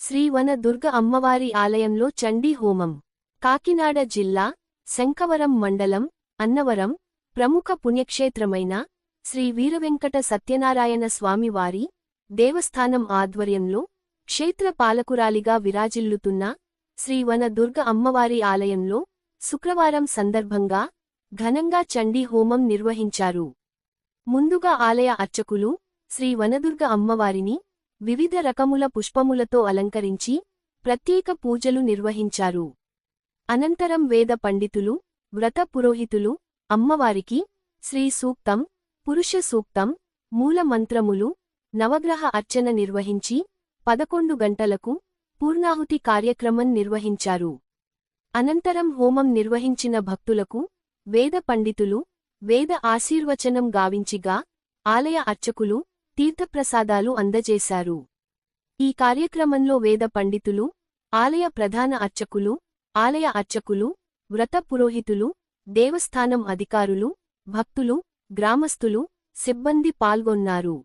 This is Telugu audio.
శ్రీ వన దుర్గ అమ్మవారి ఆలయంలో చండీ హోమం. కాకినాడ జిల్లా శంకవరం మండలం అన్నవరం ప్రముఖ పుణ్యక్షేత్రమైన శ్రీ వీరవెంకట సత్యనారాయణ స్వామివారి దేవస్థానం ఆధ్వర్యంలో క్షేత్ర పాలకురాలిగా విరాజిల్లుతున్న శ్రీ వన దుర్గ అమ్మవారి ఆలయంలో శుక్రవారం సందర్భంగా ఘనంగా చండీ హోమం నిర్వహించారు. ముందుగా ఆలయ అర్చకులు శ్రీ వనదుర్గ అమ్మవారిని వివిధ రకముల పుష్పములతో అలంకరించి ప్రత్యేక పూజలు నిర్వహించారు. అనంతరం వేద పండితులు వ్రత పురోహితులు అమ్మవారికి శ్రీ సూక్తం పురుష సూక్తం మూల మంత్రములు నవగ్రహ అర్చన నిర్వహించి పదకొండు గంటలకు పూర్ణాహుతి కార్యక్రమం నిర్వహించారు. అనంతరం హోమం నిర్వహించిన భక్తులకు వేద పండితులు వేద ఆశీర్వచనం గావించిగా ఆలయ అర్చకులు తీర్థప్రసాదాలు అందజేశారు. ఈ కార్యక్రమంలో వేద పండితులు ఆలయ ప్రధాన అర్చకులు ఆలయ అర్చకులు వ్రత పురోహితులు దేవస్థానం అధికారులు భక్తులు గ్రామస్థులు సిబ్బంది పాల్గొన్నారు.